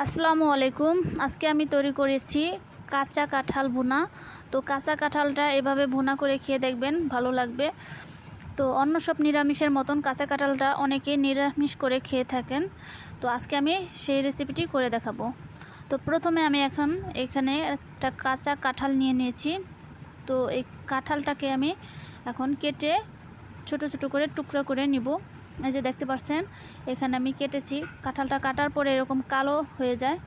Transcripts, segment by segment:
আসসালামু আলাইকুম। আজকে আমি তৈরি করেছি কাঁচা কাঁঠাল ভুনা। তো কাঁচা কাঁঠালটা এভাবে ভুনা করে খেয়ে দেখবেন, ভালো লাগবে। তো অন্য সব নিরামিষের মতন কাঁচা কাঁঠালটা অনেকে নিরামিষ করে খেয়ে থাকেন। তো আজকে আমি সেই রেসিপিটি করে দেখাবো। তো প্রথমে আমি এখন এখানে একটা কাঁচা কাঁঠাল নিয়ে নিয়েছি। তো এই কাঁঠালটাকে আমি এখন কেটে ছোট ছোট করে টুকরো করে নিব। এই যে দেখতে পাচ্ছেন, এখানে আমি কেটেছি। কাঁঠালটা কাটার পরে এরকম কালো হয়ে যায়।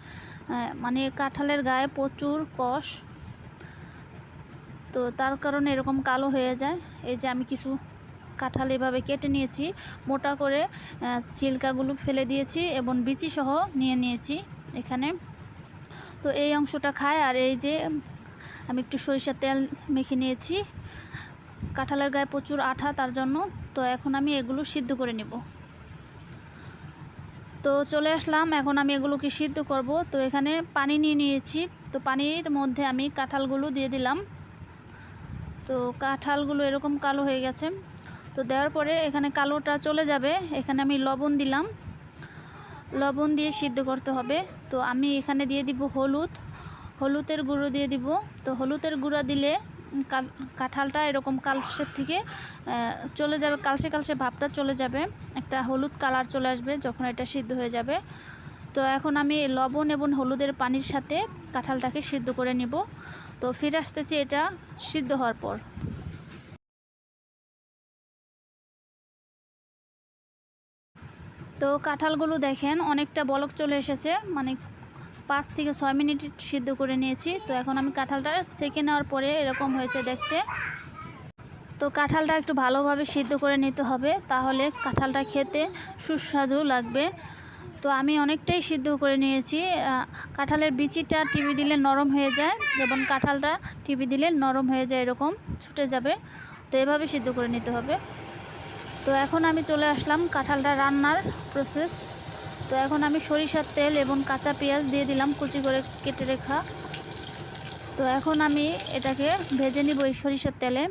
মানে কাঁঠালের গায়ে প্রচুর কষ। তো তার কারণে এরকম কালো হয়ে যায়। এই যে আমি কিছু কাঁঠাল এভাবে কেটে নিয়েছি। মোটা করে ছিলকাগুলো ফেলে দিয়েছি এবং বিচি সহ নিয়ে নিয়েছি এখানে। তো এই অংশটা খায়। আর এই যে আমি একটু সরিষার তেল মেখে নিয়েছি। কাঁঠালের গায়ে প্রচুর আঠা তার জন্য। তো এখন আমি এগুলো সিদ্ধ করে নেব। তো চলে আসলাম, এখন আমি এগুলোকে সিদ্ধ করব। তো এখানে পানি নিয়ে নিয়েছি। তো পানির মধ্যে আমি কাঁঠালগুলো দিয়ে দিলাম। তো কাঁঠালগুলো এরকম কালো হয়ে গেছে। তো দেওয়ার পরে এখানে কালোটা চলে যাবে। এখানে আমি লবণ দিলাম। লবণ দিয়ে সিদ্ধ করতে হবে। তো আমি এখানে দিয়ে দিব হলুদ। হলুদের গুঁড়ো দিয়ে দিব। তো হলুদের গুঁড়ো দিলে কাঁঠালটা এরকম কালসের থেকে চলে যাবে, কালসে কালসে ভাবটা চলে যাবে। একটা হলুদ কালার চলে আসবে যখন এটা সিদ্ধ হয়ে যাবে। তো এখন আমি লবণ এবং হলুদের পানির সাথে কাঁঠালটাকে সিদ্ধ করে নিব। তো ফিরে আসতেছি এটা সিদ্ধ হওয়ার পর। তো কাঁঠালগুলো দেখেন অনেকটা বলক চলে এসেছে মানে পাঁচ থেকে ছয় মিনিট সিদ্ধ করে নিয়েছি। তো এখন আমি কাঁঠালটা সেকে নেওয়ার পরে এরকম হয়েছে দেখতে। তো কাঁঠালটা একটু ভালোভাবে সিদ্ধ করে নিতে হবে, তাহলে কাঁঠালটা খেতে সুস্বাদু লাগবে। তো আমি অনেকটাই সিদ্ধ করে নিয়েছি। কাঁঠালের বিচিটা টিভি দিলে নরম হয়ে যায় যেমন কাঁঠালটা টিভি দিলে নরম হয়ে যায়, এরকম ছুটে যাবে। তো এভাবে সিদ্ধ করে নিতে হবে। তো এখন আমি চলে আসলাম কাঁঠালটা রান্নার প্রসেস তো এখন আমি সরিষার তেল এবং কাঁচা পেঁয়াজ দিয়ে দিলাম কুচি করে কেটে রেখা। তো এখন আমি এটাকে ভেজে নিব এই সরিষার তেলে।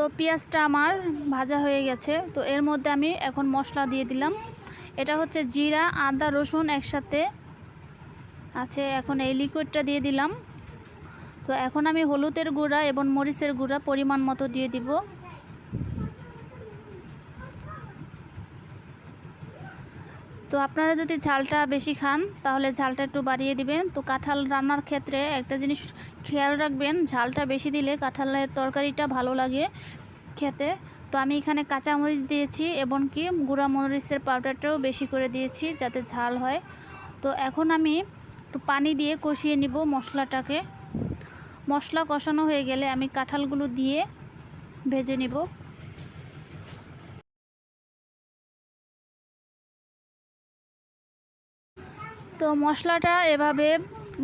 তো পেঁয়াজটা আমার ভাজা হয়ে গেছে। তো এর মধ্যে আমি এখন মশলা দিয়ে দিলাম। এটা হচ্ছে জিরা, আদা, রসুন একসাথে আছে। এখন এই লিকুইডটা দিয়ে দিলাম। তো এখন আমি হলুদের গুঁড়া এবং মরিচের গুঁড়া পরিমাণ মতো দিয়ে দিব। তো আপনারা যদি ঝালটা বেশি খান, তাহলে ঝালটা একটু বাড়িয়ে দিবেন। তো কাঁঠাল রান্নার ক্ষেত্রে একটা জিনিস খেয়াল রাখবেন, ঝালটা বেশি দিলে কাঁঠালের তরকারিটা ভালো লাগে খেতে। তো আমি এখানে কাঁচা মরিচ দিয়েছি এবং কি গুঁড়া মরিচের পাউডারটাও বেশি করে দিয়েছি যাতে ঝাল হয়। তো এখন আমি একটু পানি দিয়ে কষিয়ে নিব মশলাটাকে। মশলা কষানো হয়ে গেলে আমি কাঁঠালগুলো দিয়ে ভেজে নিব। তো মশলাটা এভাবে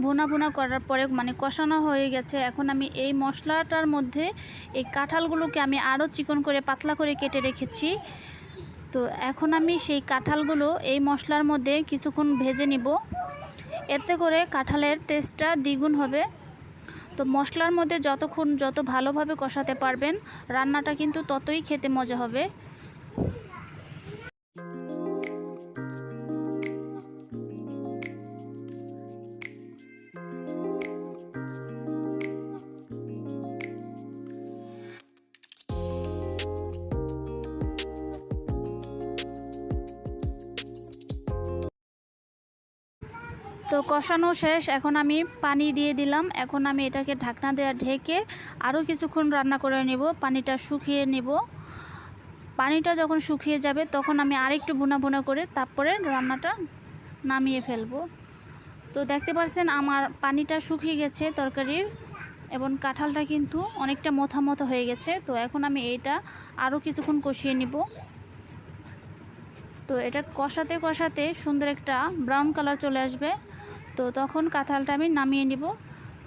ভুনা ভুনা করার পরে মানে কষানো হয়ে গেছে। এখন আমি এই মশলাটার মধ্যে এই কাঁঠালগুলোকে আমি আরও চিকন করে পাতলা করে কেটে রেখেছি। তো এখন আমি সেই কাঁঠালগুলো এই মশলার মধ্যে কিছুক্ষণ ভেজে নিব। এতে করে কাঁঠালের টেস্টটা দ্বিগুণ হবে। তো মশলার মধ্যে যতক্ষণ যত ভালোভাবে কষাতে পারবেন, রান্নাটা কিন্তু ততই খেতে মজা হবে। তো কষানো শেষ, এখন আমি পানি দিয়ে দিলাম। এখন আমি এটাকে ঢাকনা দেওয়া ঢেকে আরও কিছুক্ষণ রান্না করে নেব, পানিটা শুকিয়ে নেব। পানিটা যখন শুকিয়ে যাবে, তখন আমি আরেকটু ভুনা ভুনা করে তারপরে রান্নাটা নামিয়ে ফেলব। তো দেখতে পাচ্ছেন আমার পানিটা শুকিয়ে গেছে তরকারির এবং কাঁঠালটা কিন্তু অনেকটা মোথা মতো হয়ে গেছে। তো এখন আমি এইটা আরও কিছুক্ষণ কষিয়ে নিব। তো এটা কষাতে কষাতে সুন্দর একটা ব্রাউন কালার চলে আসবে। তো তখন কাঁঠালটা আমি নামিয়ে নিব।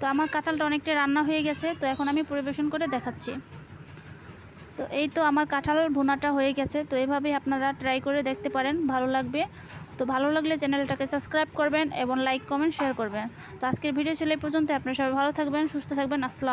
তো আমার কাঁঠালটা অনেকটা রান্না হয়ে গেছে, তো এখন আমি পরিবেশন করে দেখাচ্ছি। তো এই তো আমার কাঁঠাল ভুনাটা হয়ে গেছে, তো এভাবেই আপনারা ট্রাই করে দেখতে পারেন, ভালো লাগবে। তো ভালো লাগলে চ্যানেলটাকে সাবস্ক্রাইব করবেন এবং লাইক কমেন্ট শেয়ার করবেন। তো আজকের ভিডিও ছিল এই পর্যন্ত আপনারা সবাই ভালো থাকবেন, সুস্থ থাকবেন, আসসালাম